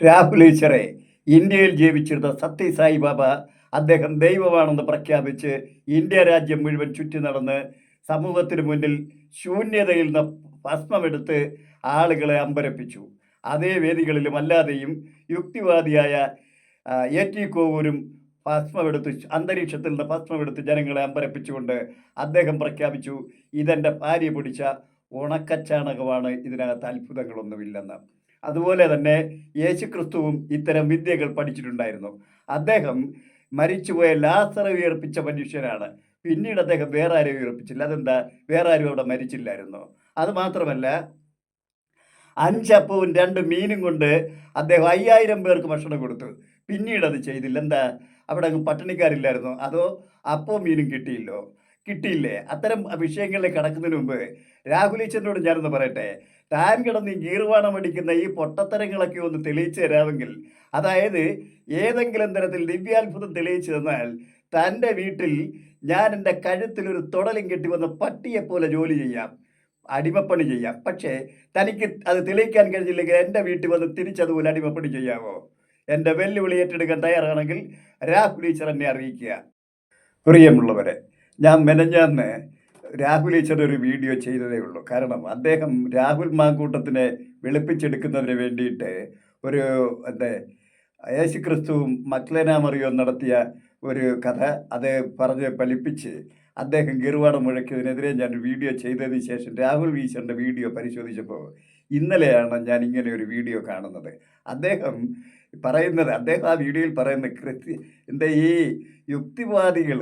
രാഹുൽ ഇന്ത്യയിൽ ജീവിച്ചിരുന്ന സത്യസായി ബാബ അദ്ദേഹം ദൈവമാണെന്ന് പ്രഖ്യാപിച്ച് ഇന്ത്യ രാജ്യം മുഴുവൻ ചുറ്റി നടന്ന് സമൂഹത്തിന് മുന്നിൽ ശൂന്യതയിൽ നിന്ന് ഭസ്മമെടുത്ത് ആളുകളെ അമ്പരപ്പിച്ചു. അതേ വേദികളിലും അല്ലാതെയും യുക്തിവാദിയായ എ ടി കോവൂരും ഭസ്മമെടുത്ത് അന്തരീക്ഷത്തിൽ നിന്ന് ഭസ്മമെടുത്ത് ജനങ്ങളെ അമ്പരപ്പിച്ചുകൊണ്ട് അദ്ദേഹം പ്രഖ്യാപിച്ചു ഇതെന്റെ ഭാര്യ പിടിച്ച ഉണക്കച്ചാണകമാണ് ഇതിനകത്ത് അത്ഭുതങ്ങളൊന്നുമില്ലെന്ന്. അതുപോലെ തന്നെ യേശുക്രിസ്തുവും ഇത്തരം വിദ്യകൾ പഠിച്ചിട്ടുണ്ടായിരുന്നു. അദ്ദേഹം മരിച്ചുപോയ ലാസറെ ഉയർപ്പിച്ച മനുഷ്യനാണ്. പിന്നീട് അദ്ദേഹം വേറെ ആരും ഉയർപ്പിച്ചില്ല. അതെന്താ? വേറെ ആരും അവിടെ മരിച്ചില്ലായിരുന്നു. അത് മാത്രമല്ല അഞ്ചപ്പവും രണ്ട് മീനും കൊണ്ട് അദ്ദേഹം അയ്യായിരം പേർക്ക് ഭക്ഷണം കൊടുത്തു. പിന്നീട് അത് ചെയ്തില്ല. എന്താ? അവിടെ അങ്ങ് പട്ടിണിക്കാരില്ലായിരുന്നു. അതോ അപ്പവും മീനും കിട്ടിയില്ലോ. കിട്ടിയില്ലേ? അത്തരം വിഷയങ്ങളിൽ കടക്കുന്നതിന് മുമ്പ് രാഹുൽ ഈശ്വരനോട് ഞാനൊന്ന് പറയട്ടെ? താൻ കിടന്ന് ഗീർവാണം അടിക്കുന്ന ഈ പൊട്ടത്തരങ്ങളൊക്കെ ഒന്ന് തെളിയിച്ചു തരാമെങ്കിൽ അതായത് ഏതെങ്കിലും തരത്തിൽ ദിവ്യാത്ഭുതം തെളിയിച്ചു തന്നാൽ തന്റെ വീട്ടിൽ ഞാൻ എന്റെ കഴുത്തിൽ ഒരു തുടലും കെട്ടി വന്ന് പട്ടിയെപ്പോലെ ജോലി ചെയ്യാം അടിമപ്പണി ചെയ്യാം. പക്ഷേ തനിക്ക് അത് തെളിയിക്കാൻ കഴിഞ്ഞില്ലെങ്കിൽ എന്റെ വീട്ടിൽ വന്ന് തിരിച്ചതുപോലെ അടിമപ്പണി ചെയ്യാമോ? എന്റെ വെല്ലുവിളി ഏറ്റെടുക്കാൻ തയ്യാറാണെങ്കിൽ രാഹുൽ ഈശ്വർ എന്നെ അറിയിക്കുക. പ്രിയമുള്ളവരെ ഞാൻ മെനഞ്ഞാന്ന് രാഹുൽ ഈശ്വർ ഒരു വീഡിയോ ചെയ്തതേ ഉള്ളൂ. കാരണം അദ്ദേഹം രാഹുൽ മാങ്കൂട്ടത്തിനെ വെളുപ്പിച്ചെടുക്കുന്നതിന് വേണ്ടിയിട്ട് ഒരു എന്താ യേശുക്രിസ്തുവും മക്ലേന മറിയോ നടത്തിയ ഒരു കഥ അത് പറഞ്ഞ് ഫലിപ്പിച്ച് അദ്ദേഹം ഗിർവാണം മുഴക്കിയതിനെതിരെ ഞാൻ വീഡിയോ ചെയ്തതിന് ശേഷം രാഹുൽ ഈശ്വറിന്റെ വീഡിയോ പരിശോധിച്ചപ്പോൾ ഇന്നലെയാണ് ഞാൻ ഇങ്ങനെ ഒരു വീഡിയോ കാണുന്നത്. അദ്ദേഹം പറയുന്നത് അദ്ദേഹം ആ വീഡിയോയിൽ പറയുന്ന കൃത്യ എന്താ ഈ യുക്തിവാദികൾ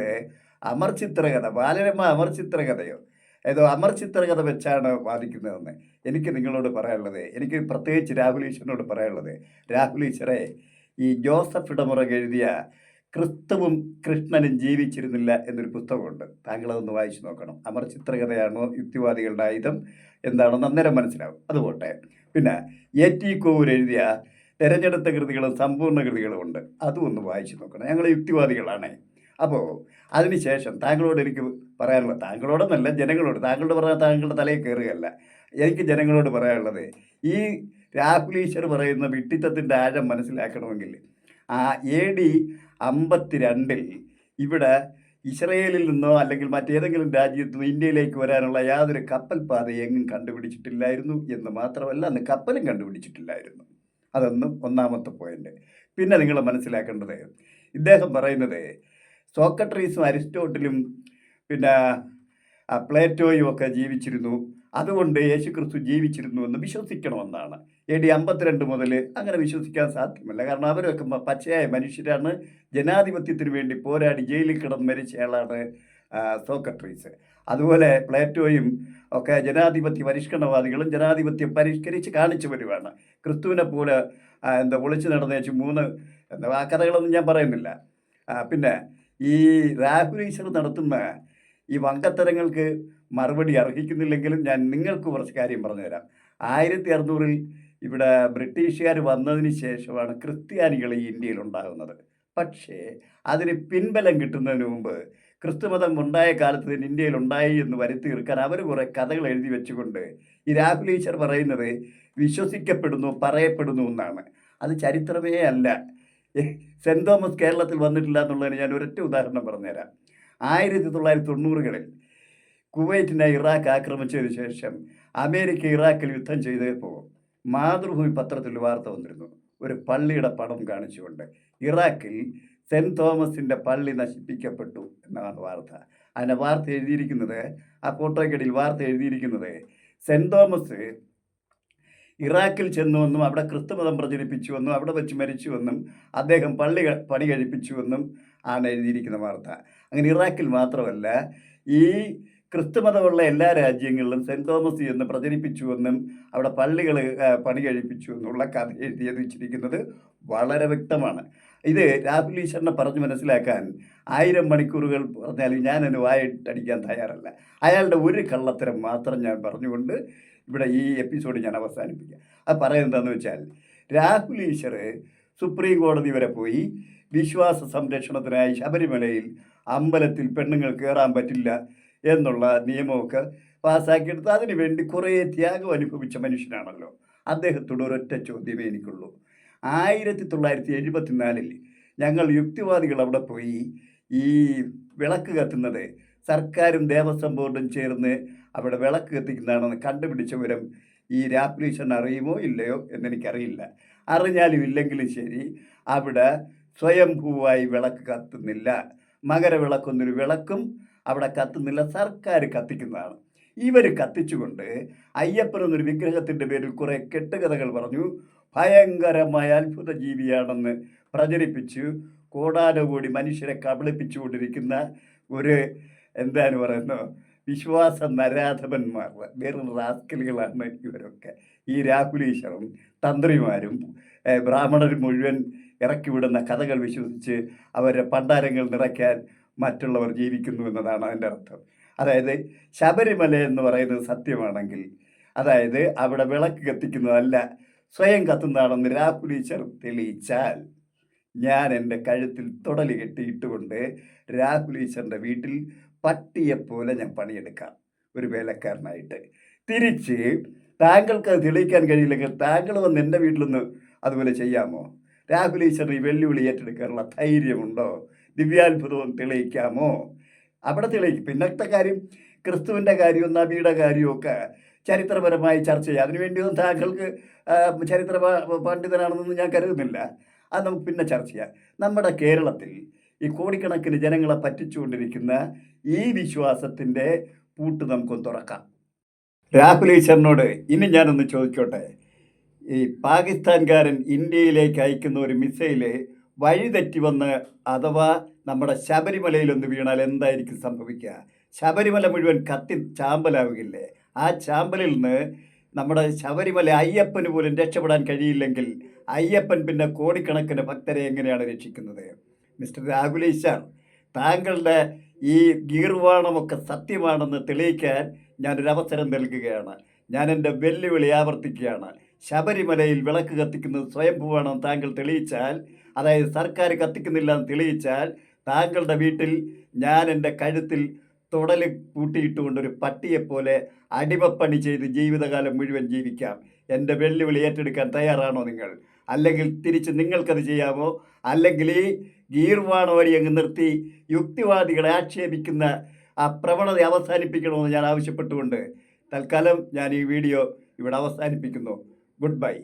അമർചിത്രകഥ ബാലരമ അമർ ചിത്രകഥയോ? ഏതോ അമർ ചിത്രകഥ വെച്ചാണ് വാദിക്കുന്നതെന്ന് എനിക്ക് നിങ്ങളോട് പറയാനുള്ളത്. എനിക്ക് പ്രത്യേകിച്ച് രാഹുൽ ഈശ്വരനോട് പറയാനുള്ളത്. രാഹുൽ ഈശ്വറെ ഈ ജോസഫ് ഇടമുറ എഴുതിയ ക്രിസ്തുവും കൃഷ്ണനും ജീവിച്ചിരുന്നില്ല എന്നൊരു പുസ്തകമുണ്ട്. താങ്കളതൊന്ന് വായിച്ചു നോക്കണം. അമർ ചിത്രകഥയാണോ യുക്തിവാദികളുടെ ആയുധം എന്താണെന്ന് അന്നേരം മനസ്സിലാവും. അതുപോട്ടെ പിന്നെ എ ടി കോവൂർ എഴുതിയ തിരഞ്ഞെടുത്ത കൃതികളും സമ്പൂർണ കൃതികളും ഉണ്ട് അതും ഒന്ന് വായിച്ചു നോക്കണം. ഞങ്ങൾ യുക്തിവാദികളാണേ. അപ്പോൾ അതിനുശേഷം താങ്കളോട് എനിക്ക് പറയാനുള്ളത് താങ്കളോടൊന്നല്ല ജനങ്ങളോട് താങ്കളോട് പറഞ്ഞാൽ താങ്കളുടെ തലയിൽ കയറുകയല്ല. എനിക്ക് ജനങ്ങളോട് പറയാനുള്ളത് ഈ രാഹുൽ ഈശ്വർ പറയുന്ന വിട്ടിത്തത്തിന്റെ ആഴം മനസ്സിലാക്കണമെങ്കിൽ ആ എ ഡി അമ്പത്തിരണ്ടിൽ ഇവിടെ ഇസ്രയേലിൽ നിന്നോ അല്ലെങ്കിൽ മറ്റേതെങ്കിലും രാജ്യത്തു നിന്നോ ഇന്ത്യയിലേക്ക് വരാനുള്ള യാതൊരു കപ്പൽ പാത എങ്ങും കണ്ടുപിടിച്ചിട്ടില്ലായിരുന്നു എന്ന് മാത്രമല്ല അന്ന് കപ്പലും കണ്ടുപിടിച്ചിട്ടില്ലായിരുന്നു. അതൊന്നും ഒന്നാമത്തെ പോയിന്റ് പിന്നെ നിങ്ങൾ മനസ്സിലാക്കേണ്ടത് ഇദ്ദേഹം പറയുന്നത് സോക്രട്ടീസും അരിസ്റ്റോട്ടിലും പിന്നെ പ്ലേറ്റോയും ഒക്കെ ജീവിച്ചിരുന്നു. അതുകൊണ്ട് യേശുക്രിസ്തു ജീവിച്ചിരുന്നു എന്ന് വിശ്വസിക്കണമെന്നാണ്. എ ഡി അമ്പത്തിരണ്ട് മുതൽ അങ്ങനെ വിശ്വസിക്കാൻ സാധ്യമല്ല. കാരണം അവരൊക്കെ പച്ചയായ മനുഷ്യരാണ്. ജനാധിപത്യത്തിന് വേണ്ടി പോരാടി ജയിലിൽ കിടന്ന് മരിച്ചയാളാണ് സോക്രട്ടീസ്. അതുപോലെ പ്ലേറ്റോയും ഒക്കെ ജനാധിപത്യ പരിഷ്കരണവാദികളും ജനാധിപത്യം പരിഷ്കരിച്ച് കാണിച്ചു വരുവാണ് ക്രിസ്തുവിനെ പോലെ എന്താ ഒളിച്ചു നടന്നേച്ച് മൂന്ന് എന്താ ആ കഥകളൊന്നും ഞാൻ പറയുന്നില്ല. പിന്നെ ഈ രാഹുൽ നടത്തുന്ന ഈ വങ്കത്തരങ്ങൾക്ക് മറുപടി അർഹിക്കുന്നില്ലെങ്കിലും ഞാൻ നിങ്ങൾക്ക് കുറച്ച് കാര്യം പറഞ്ഞുതരാം. ആയിരത്തി അറുന്നൂറിൽ ഇവിടെ ബ്രിട്ടീഷുകാർ വന്നതിന് ശേഷമാണ് ക്രിസ്ത്യാനികൾ ഈ ഇന്ത്യയിൽ ഉണ്ടാകുന്നത്. പക്ഷേ അതിന് പിൻബലം കിട്ടുന്നതിന് മുമ്പ് ക്രിസ്തുമതം ഉണ്ടായ കാലത്ത് തന്നെ ഇന്ത്യയിൽ ഉണ്ടായി എന്ന് വരുത്തി തീർക്കാൻ അവർ കുറേ കഥകൾ എഴുതി വെച്ചുകൊണ്ട് ഈ രാഹുൽ ഈശ്വർ പറയുന്നത് വിശ്വസിക്കപ്പെടുന്നു പറയപ്പെടുന്നു എന്നാണ്. അത് ചരിത്രമേ അല്ല. സെന്റ് തോമസ് കേരളത്തിൽ വന്നിട്ടില്ല എന്നുള്ളതിന് ഞാൻ ഒരൊറ്റ ഉദാഹരണം പറഞ്ഞുതരാം. ആയിരത്തി തൊള്ളായിരത്തി തൊണ്ണൂറുകളിൽ കുവൈറ്റിനെ ഇറാഖ് ആക്രമിച്ചതിന് ശേഷം അമേരിക്ക ഇറാഖിൽ യുദ്ധം ചെയ്തപ്പോൾ മാതൃഭൂമി പത്രത്തിൽ വാർത്ത വന്നിരുന്നു. ഒരു പള്ളിയുടെ പടം കാണിച്ചുകൊണ്ട് ഇറാഖിൽ സെന്റ് തോമസിന്റെ പള്ളി നശിപ്പിക്കപ്പെട്ടു എന്നാണ് വാർത്ത. അതിന്റെ വാർത്ത എഴുതിയിരിക്കുന്നത് ആ ഫോട്ടോയ്ക്കിടയിൽ വാർത്ത എഴുതിയിരിക്കുന്നത് സെന്റ് തോമസ് ഇറാഖിൽ ചെന്നുവെന്നും അവിടെ ക്രിസ്തുമതം പ്രചരിപ്പിച്ചുവെന്നും അവിടെ വെച്ച് മരിച്ചുവെന്നും അദ്ദേഹം പള്ളി പണി കഴിപ്പിച്ചുവെന്നും ആണ് എഴുതിയിരിക്കുന്ന വാർത്ത. അങ്ങനെ ഇറാഖിൽ മാത്രമല്ല ഈ ക്രിസ്തുമതമുള്ള എല്ലാ രാജ്യങ്ങളിലും സെന്റ് തോമസ് എന്ന് പ്രചരിപ്പിച്ചുവെന്നും അവിടെ പള്ളികൾ പണി കഴിപ്പിച്ചു എന്നുള്ള കഥ എഴുതിയത് വെച്ചിരിക്കുന്നത് വളരെ വ്യക്തമാണ്. ഇത് രാഹുൽ ഈശ്വരനെ പറഞ്ഞ് മനസ്സിലാക്കാൻ ആയിരം മണിക്കൂറുകൾ പറഞ്ഞാലും ഞാൻ വായിട്ടടിക്കാൻ തയ്യാറല്ല. അയാളുടെ ഒരു കള്ളത്തരം മാത്രം ഞാൻ പറഞ്ഞുകൊണ്ട് ഇവിടെ ഈ എപ്പിസോഡ് ഞാൻ അവസാനിപ്പിക്കാം. അത് പറയുന്നത് എന്താണെന്ന് വെച്ചാൽ രാഹുൽ ഈശ്വർ സുപ്രീം കോടതി വരെ പോയി വിശ്വാസ സംരക്ഷണത്തിനായി ശബരിമലയിൽ അമ്പലത്തിൽ പെണ്ണുങ്ങൾ കയറാൻ പറ്റില്ല എന്നുള്ള നിയമമൊക്കെ പാസ്സാക്കിയെടുത്ത്. അതിനു വേണ്ടി കുറേ ത്യാഗം അനുഭവിച്ച മനുഷ്യനാണല്ലോ. അദ്ദേഹത്തോട് ഒരൊറ്റ ചോദ്യമേ എനിക്കുള്ളൂ. ആയിരത്തി തൊള്ളായിരത്തി എഴുപത്തിനാലിൽ ഞങ്ങൾ യുക്തിവാദികൾ അവിടെ പോയി ഈ വിളക്ക് കത്തുന്നത് സർക്കാരും ദേവസ്വം ബോർഡും ചേർന്ന് അവിടെ വിളക്ക് കത്തിക്കുന്നതാണെന്ന് കണ്ടുപിടിച്ച വിവരം ഈ രാപ്ലീഷൻ അറിയുമോ ഇല്ലയോ എന്നെനിക്കറിയില്ല. അറിഞ്ഞാലും ഇല്ലെങ്കിലും ശരി അവിടെ സ്വയംഭൂവായി വിളക്ക് കത്തുന്നില്ല. മകരവിളക്കൊന്നൊരു വിളക്കും അവിടെ കത്തുന്നില്ല സർക്കാർ കത്തിക്കുന്നതാണ്. ഇവർ കത്തിച്ചുകൊണ്ട് അയ്യപ്പൻ എന്നൊരു വിഗ്രഹത്തിന്റെ പേരിൽ കുറേ കെട്ടുകഥകൾ പറഞ്ഞു. ഭയങ്കരമായ അത്ഭുത ജീവിയാണെന്ന് പ്രചരിപ്പിച്ചു. കോടാനുകൂടി മനുഷ്യരെ കബളിപ്പിച്ചുകൊണ്ടിരിക്കുന്ന ഒരു എന്താണ് പറയുന്നത്? വിശ്വാസ നരാധപന്മാർ വെറും റാസ്കലുകളാണ് ഇവരൊക്കെ. ഈ രാഹുലീശ്വറും തന്ത്രിമാരും ബ്രാഹ്മണർ മുഴുവൻ ഇറക്കിവിടുന്ന കഥകൾ വിശ്വസിച്ച് അവരുടെ പണ്ടാരങ്ങൾ നിറയ്ക്കാൻ മറ്റുള്ളവർ ജീവിക്കുന്നു എന്നതാണ് അതിന്റെ അർത്ഥം. അതായത് ശബരിമല എന്ന് പറയുന്നത് സത്യമാണെങ്കിൽ അതായത് അവിടെ വിളക്ക് കത്തിക്കുന്നതല്ല സ്വയം കത്തുന്നതാണെന്ന് രാഹുലീശ്വർ തെളിയിച്ചാൽ ഞാൻ എന്റെ കഴുത്തിൽ തുടലി കെട്ടിയിട്ടുകൊണ്ട് രാഹുൽ ഈശ്വറിന്റെ വീട്ടിൽ പട്ടിയെപ്പോലെ ഞാൻ പണിയെടുക്കാം. ഒരു വേലക്കാരനായിട്ട്. തിരിച്ച് താങ്കൾക്ക് അത് തെളിയിക്കാൻ കഴിയില്ലെങ്കിൽ താങ്കൾ വന്ന് എന്റെ വീട്ടിലൊന്ന് അതുപോലെ ചെയ്യാമോ? രാഹുൽ ഈശ്വർ ഈ വെല്ലുവിളി ഏറ്റെടുക്കാനുള്ള ധൈര്യമുണ്ടോ? ദിവ്യാത്ഭുതവും തെളിയിക്കാമോ? അവിടെ തെളിയിക്കും. പിന്നത്തെ കാര്യം ക്രിസ്തുവിന്റെ കാര്യവും നബിയുടെ കാര്യവും ഒക്കെ ചരിത്രപരമായി ചർച്ച ചെയ്യാം. അതിനുവേണ്ടിയൊന്നും താങ്കൾക്ക് ചരിത്ര പണ്ഡിതനാണെന്നൊന്നും ഞാൻ കരുതുന്നില്ല. അത് നമുക്ക് പിന്നെ ചർച്ച ചെയ്യാം. നമ്മുടെ കേരളത്തിൽ ഈ കോടിക്കണക്കിന് ജനങ്ങളെ പറ്റിച്ചുകൊണ്ടിരിക്കുന്ന ഈ വിശ്വാസത്തിന്റെ പൂട്ട് നമുക്കൊന്ന് തുറക്കാം. രാഹുൽ ഈശ്വറിനോട് ഇനി ഞാനൊന്ന് ചോദിച്ചോട്ടെ ഈ പാകിസ്ഥാൻകാരൻ ഇന്ത്യയിലേക്ക് അയക്കുന്ന ഒരു മിസൈൽ വഴിതെറ്റി വന്ന് അഥവാ നമ്മുടെ ശബരിമലയിലൊന്ന് വീണാൽ എന്തായിരിക്കും സംഭവിക്കുക? ശബരിമല മുഴുവൻ കത്തി ചാമ്പലാവുകയില്ലേ? ആ ചാമ്പലിൽ നിന്ന് നമ്മുടെ ശബരിമല അയ്യപ്പന് പോലും രക്ഷപ്പെടാൻ കഴിയില്ലെങ്കിൽ അയ്യപ്പൻ പിന്നെ കോടിക്കണക്കിന് ഭക്തരെ എങ്ങനെയാണ് രക്ഷിക്കുന്നത്? മിസ്റ്റർ രാഹുലീശ്വർ താങ്കളുടെ ഈ ഗീർവാണമൊക്കെ സത്യമാണെന്ന് തെളിയിക്കാൻ ഞാനൊരു അവസരം നൽകുകയാണ്. ഞാൻ എന്റെ വെല്ലുവിളി ആവർത്തിക്കുകയാണ്. ശബരിമലയിൽ വിളക്ക് കത്തിക്കുന്നത് സ്വയംഭൂവാണെന്ന് താങ്കൾ തെളിയിച്ചാൽ അതായത് സർക്കാർ കത്തിക്കുന്നില്ല എന്ന് തെളിയിച്ചാൽ താങ്കളുടെ വീട്ടിൽ ഞാൻ എന്റെ കഴുത്തിൽ തുടൽ കൂട്ടിയിട്ടുകൊണ്ട് ഒരു പട്ടിയെപ്പോലെ അടിമപ്പണി ചെയ്ത് ജീവിതകാലം മുഴുവൻ ജീവിക്കാം. എന്റെ വെല്ലുവിളി ഏറ്റെടുക്കാൻ തയ്യാറാണോ നിങ്ങൾ? അല്ലെങ്കിൽ തിരിച്ച് നിങ്ങൾക്കത് ചെയ്യാമോ? അല്ലെങ്കിൽ ഈ ഗീർവാണ വഴി അങ്ങ് നിർത്തി യുക്തിവാദികളെ ആക്ഷേപിക്കുന്ന ആ പ്രവണത അവസാനിപ്പിക്കണമെന്ന് ഞാൻ ആവശ്യപ്പെട്ടുകൊണ്ട് തൽക്കാലം ഞാൻ ഈ വീഡിയോ ഇവിടെ അവസാനിപ്പിക്കുന്നു. Good bye.